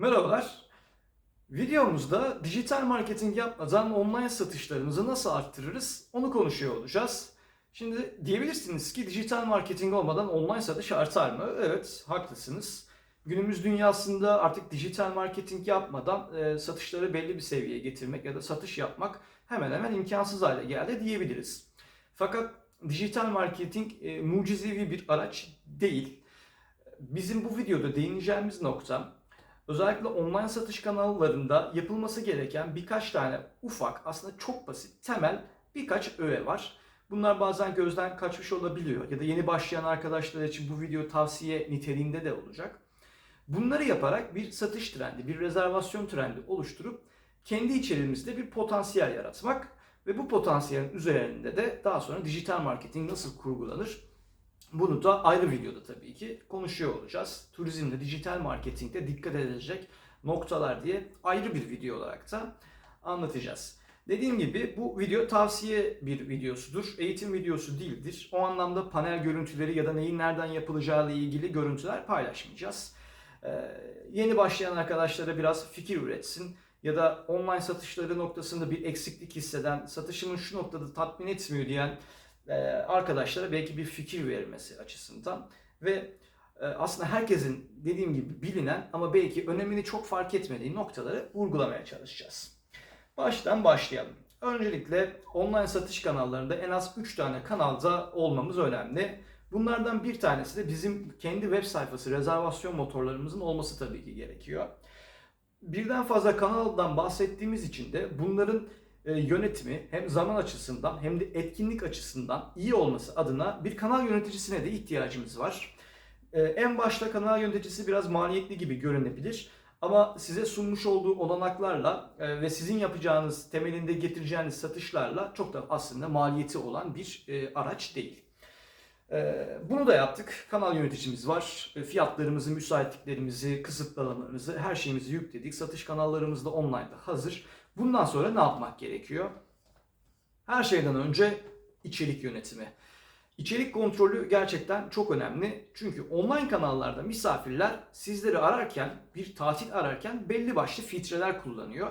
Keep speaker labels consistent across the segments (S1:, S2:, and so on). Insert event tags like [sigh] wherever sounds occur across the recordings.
S1: Merhabalar. Videomuzda dijital marketing yapmadan online satışlarımızı nasıl arttırırız onu konuşuyor olacağız. Şimdi diyebilirsiniz ki dijital marketing olmadan online satış artar mı? Evet, haklısınız. Günümüz dünyasında artık dijital marketing yapmadan e, satışları belli bir seviyeye getirmek ya da satış yapmak hemen hemen imkansız hale geldi diyebiliriz. Fakat dijital marketing e, mucizevi bir araç değil. Bizim bu videoda değineceğimiz nokta özellikle online satış kanallarında yapılması gereken birkaç tane ufak aslında çok basit temel birkaç öğe var. Bunlar bazen gözden kaçmış olabiliyor ya da yeni başlayan arkadaşlar için bu video tavsiye niteliğinde de olacak. Bunları yaparak bir satış trendi, bir rezervasyon trendi oluşturup kendi içerimizde bir potansiyel yaratmak ve bu potansiyelin üzerinde de daha sonra dijital marketing nasıl kurgulanır bunu da ayrı videoda tabii ki konuşuyor olacağız. Turizmde, dijital marketingde dikkat edilecek noktalar diye ayrı bir video olarak da anlatacağız. Dediğim gibi bu video tavsiye bir videosudur. Eğitim videosu değildir. O anlamda panel görüntüleri ya da neyin nereden yapılacağı ile ilgili görüntüler paylaşmayacağız. Ee, yeni başlayan arkadaşlara biraz fikir üretsin ya da online satışları noktasında bir eksiklik hisseden, satışımın şu noktada tatmin etmiyor diyen arkadaşlara belki bir fikir vermesi açısından ve e, aslında herkesin dediğim gibi bilinen ama belki önemini çok fark etmediği noktaları vurgulamaya çalışacağız. Baştan başlayalım. Öncelikle online satış kanallarında en az 3 tane kanalda olmamız önemli. Bunlardan bir tanesi de bizim kendi web sayfası rezervasyon motorlarımızın olması tabii ki gerekiyor. Birden fazla kanaldan bahsettiğimiz için de bunların e, yönetimi hem zaman açısından hem de etkinlik açısından iyi olması adına bir kanal yöneticisine de ihtiyacımız var. E, En başta kanal yöneticisi biraz maliyetli gibi görünebilir. Ama size sunmuş olduğu olanaklarla e, ve sizin yapacağınız, temelinde getireceğiniz satışlarla çok da aslında maliyeti olan bir araç değil. Bunu da yaptık. Kanal yöneticimiz var. Fiyatlarımızı, müsaitliklerimizi, kısıtlamalarımızı, her şeyimizi yükledik. Satış kanallarımız da online'da hazır. Bundan sonra ne yapmak gerekiyor? Her şeyden önce içerik yönetimi. İçerik kontrolü gerçekten çok önemli. Çünkü online kanallarda misafirler sizleri ararken, bir tatil ararken belli başlı filtreler kullanıyor.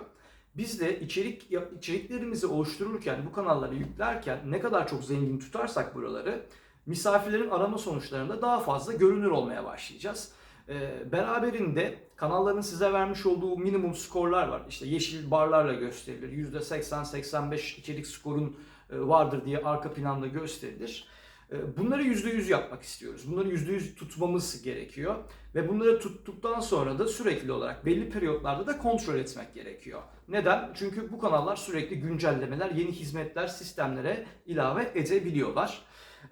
S1: Biz de içerik içeriklerimizi oluştururken, bu kanalları yüklerken ne kadar çok zengin tutarsak buraları, misafirlerin arama sonuçlarında daha fazla görünür olmaya başlayacağız. Ee, beraberinde kanalların size vermiş olduğu minimum skorlar var. İşte yeşil barlarla gösterilir. %80-85 içerik skorun e, vardır diye arka planda gösterilir. E, Bunları %100 yapmak istiyoruz. Bunları %100 tutmamız gerekiyor. Ve bunları tuttuktan sonra da sürekli olarak belli periyotlarda da kontrol etmek gerekiyor. Neden? Çünkü bu kanallar sürekli güncellemeler, yeni hizmetler sistemlere ilave edebiliyorlar.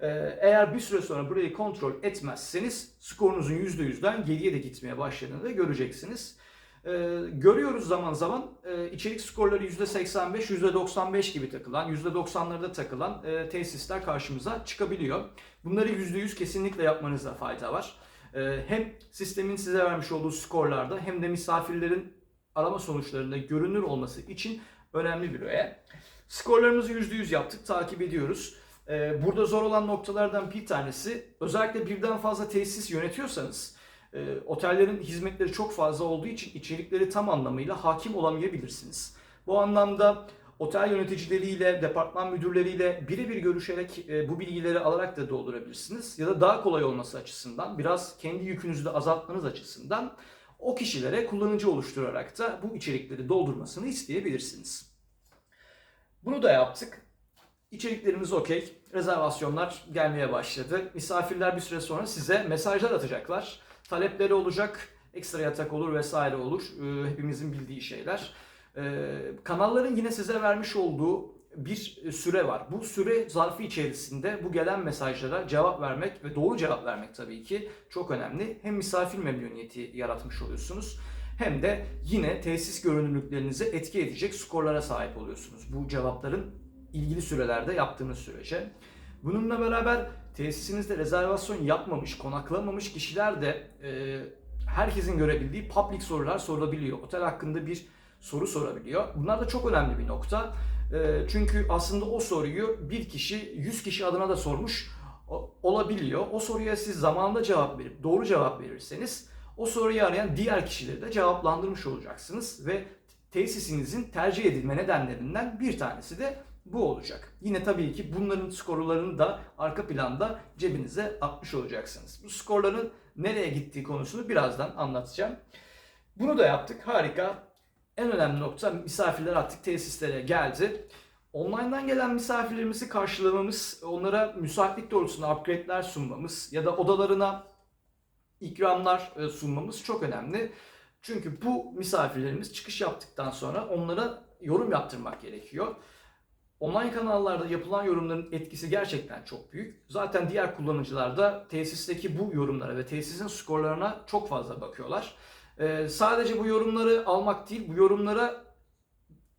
S1: Ee, Eğer bir süre sonra burayı kontrol etmezseniz skorunuzun %100'den geriye de gitmeye başladığını da göreceksiniz. Ee, Görüyoruz zaman zaman e, içerik skorları %85, %95 gibi takılan, %90'larda takılan e, tesisler karşımıza çıkabiliyor. Bunları %100 kesinlikle yapmanızda fayda var. Ee, Hem sistemin size vermiş olduğu skorlarda hem de misafirlerin arama sonuçlarında görünür olması için önemli bir öğe. Skorlarımızı %100 yaptık, takip ediyoruz. Ee, Burada zor olan noktalardan bir tanesi özellikle birden fazla tesis yönetiyorsanız e, otellerin hizmetleri çok fazla olduğu için içerikleri tam anlamıyla hakim olamayabilirsiniz. Bu anlamda otel yöneticileriyle, departman müdürleriyle birebir görüşerek e, bu bilgileri alarak da doldurabilirsiniz. Ya da daha kolay olması açısından, biraz kendi yükünüzü de azaltmanız açısından o kişilere kullanıcı oluşturarak da bu içerikleri doldurmasını isteyebilirsiniz. Bunu da yaptık. İçeriklerimiz okey. Rezervasyonlar gelmeye başladı. Misafirler bir süre sonra size mesajlar atacaklar. Talepleri olacak. Ekstra yatak olur vesaire olur. Ee, hepimizin bildiği şeyler. Ee, kanalların yine size vermiş olduğu bir süre var. Bu süre zarfı içerisinde bu gelen mesajlara cevap vermek ve doğru cevap vermek tabii ki çok önemli. Hem misafir memnuniyeti yaratmış oluyorsunuz hem de yine tesis görünürlüklerinize etki edecek skorlara sahip oluyorsunuz. Bu cevapların ilgili sürelerde yaptığınız sürece. Bununla beraber tesisinizde rezervasyon yapmamış, konaklamamış kişiler de e, herkesin görebildiği public sorular sorabiliyor. Otel hakkında bir soru sorabiliyor. Bunlar da çok önemli bir nokta. E, çünkü aslında o soruyu bir kişi 100 kişi adına da sormuş olabiliyor. O soruya siz zamanında cevap verip doğru cevap verirseniz o soruyu arayan diğer kişileri de cevaplandırmış olacaksınız ve tesisinizin tercih edilme nedenlerinden bir tanesi de bu olacak. Yine tabii ki bunların skorlarını da arka planda cebinize atmış olacaksınız. Bu skorların nereye gittiği konusunu birazdan anlatacağım. Bunu da yaptık. Harika. En önemli nokta misafirler artık tesislere geldi. Online'dan gelen misafirlerimizi karşılamamız, onlara müsaitlik doğrultusunda upgrade'ler sunmamız ya da odalarına ikramlar e, sunmamız çok önemli. Çünkü bu misafirlerimiz çıkış yaptıktan sonra onlara yorum yaptırmak gerekiyor. Online kanallarda yapılan yorumların etkisi gerçekten çok büyük. Zaten diğer kullanıcılar da tesisteki bu yorumlara ve tesisin skorlarına çok fazla bakıyorlar. Ee, sadece bu yorumları almak değil, bu yorumlara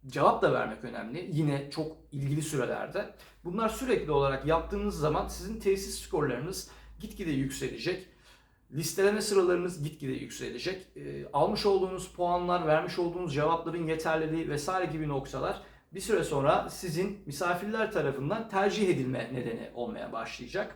S1: cevap da vermek önemli. Yine çok ilgili sürelerde. Bunlar sürekli olarak yaptığınız zaman sizin tesis skorlarınız gitgide yükselecek. Listeleme sıralarınız gitgide yükselecek. Ee, almış olduğunuz puanlar, vermiş olduğunuz cevapların yeterliliği vesaire gibi noktalar bir süre sonra sizin misafirler tarafından tercih edilme nedeni olmaya başlayacak.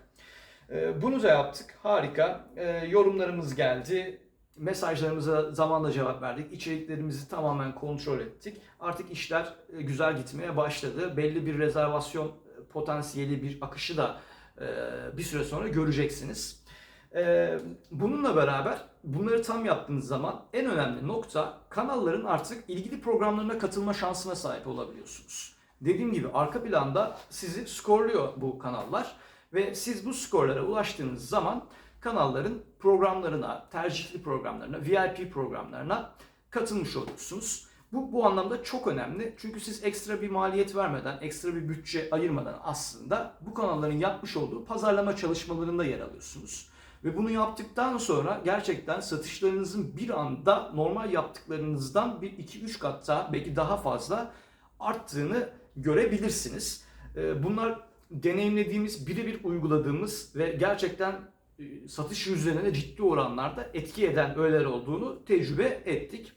S1: Ee, bunu da yaptık. Harika. Ee, yorumlarımız geldi. Mesajlarımıza zamanla cevap verdik. İçeriklerimizi tamamen kontrol ettik. Artık işler e, güzel gitmeye başladı. Belli bir rezervasyon e, potansiyeli bir akışı da e, bir süre sonra göreceksiniz. Ee, bununla beraber bunları tam yaptığınız zaman en önemli nokta kanalların artık ilgili programlarına katılma şansına sahip olabiliyorsunuz. Dediğim gibi arka planda sizi skorluyor bu kanallar ve siz bu skorlara ulaştığınız zaman kanalların programlarına, tercihli programlarına, VIP programlarına katılmış oluyorsunuz. Bu, bu anlamda çok önemli. Çünkü siz ekstra bir maliyet vermeden, ekstra bir bütçe ayırmadan aslında bu kanalların yapmış olduğu pazarlama çalışmalarında yer alıyorsunuz. Ve bunu yaptıktan sonra gerçekten satışlarınızın bir anda normal yaptıklarınızdan bir 2-3 kat daha belki daha fazla arttığını görebilirsiniz. Ee, Bunlar deneyimlediğimiz, birebir uyguladığımız ve gerçekten e, satış yüzdelerine ciddi oranlarda etki eden öğeler olduğunu tecrübe ettik.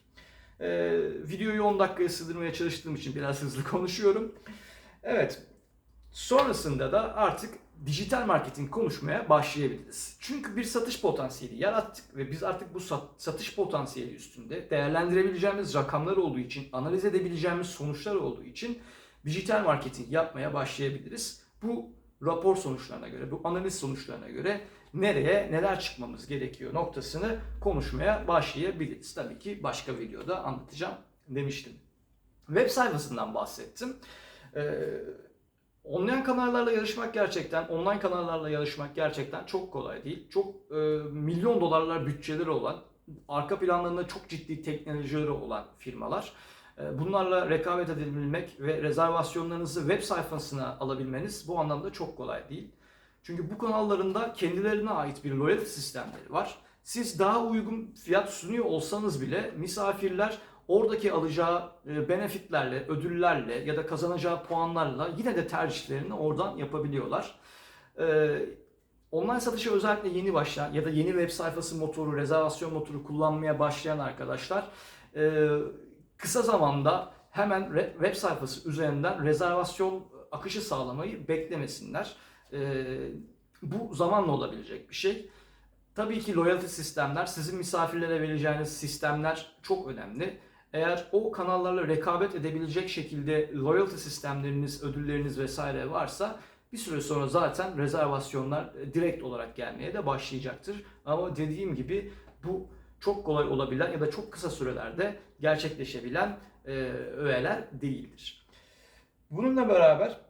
S1: Ee, videoyu 10 dakikaya sığdırmaya çalıştığım için biraz hızlı konuşuyorum. Evet, sonrasında da artık dijital marketing konuşmaya başlayabiliriz. Çünkü bir satış potansiyeli yarattık ve biz artık bu sat- satış potansiyeli üstünde değerlendirebileceğimiz rakamlar olduğu için, analiz edebileceğimiz sonuçlar olduğu için dijital marketing yapmaya başlayabiliriz. Bu rapor sonuçlarına göre, bu analiz sonuçlarına göre nereye neler çıkmamız gerekiyor noktasını konuşmaya başlayabiliriz. Tabii ki başka videoda anlatacağım demiştim. Web sayfasından bahsettim. Ee, Online kanallarla yarışmak gerçekten, online kanallarla yarışmak gerçekten çok kolay değil. Çok e, milyon dolarlar bütçeleri olan, arka planlarında çok ciddi teknolojileri olan firmalar. E, bunlarla rekabet edebilmek ve rezervasyonlarınızı web sayfasına alabilmeniz bu anlamda çok kolay değil. Çünkü bu kanallarında kendilerine ait bir loyalty sistemleri var. Siz daha uygun fiyat sunuyor olsanız bile misafirler oradaki alacağı e, benefitlerle, ödüllerle ya da kazanacağı puanlarla yine de tercihlerini oradan yapabiliyorlar. Ee, online satışa özellikle yeni başlayan ya da yeni web sayfası motoru, rezervasyon motoru kullanmaya başlayan arkadaşlar e, kısa zamanda hemen web sayfası üzerinden rezervasyon akışı sağlamayı beklemesinler. Bu zamanla olabilecek bir şey. Tabii ki loyalty sistemler, sizin misafirlere vereceğiniz sistemler çok önemli. Eğer o kanallarla rekabet edebilecek şekilde loyalty sistemleriniz, ödülleriniz vesaire varsa bir süre sonra zaten rezervasyonlar e, direkt olarak gelmeye de başlayacaktır. Ama dediğim gibi bu çok kolay olabilen ya da çok kısa sürelerde gerçekleşebilen e, öğeler değildir. Bununla beraber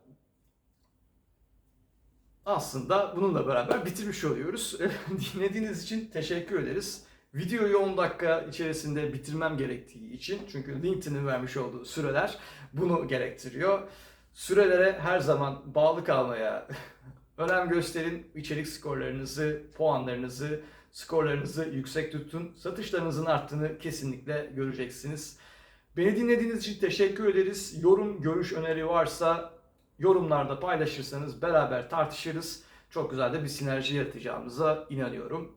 S1: aslında bununla beraber bitirmiş oluyoruz. [laughs] Dinlediğiniz için teşekkür ederiz. Videoyu 10 dakika içerisinde bitirmem gerektiği için çünkü LinkedIn'in vermiş olduğu süreler bunu gerektiriyor. Sürelere her zaman bağlı kalmaya [laughs] önem gösterin. İçerik skorlarınızı, puanlarınızı, skorlarınızı yüksek tutun. Satışlarınızın arttığını kesinlikle göreceksiniz. Beni dinlediğiniz için teşekkür ederiz. Yorum, görüş, öneri varsa yorumlarda paylaşırsanız beraber tartışırız. Çok güzel de bir sinerji yaratacağımıza inanıyorum.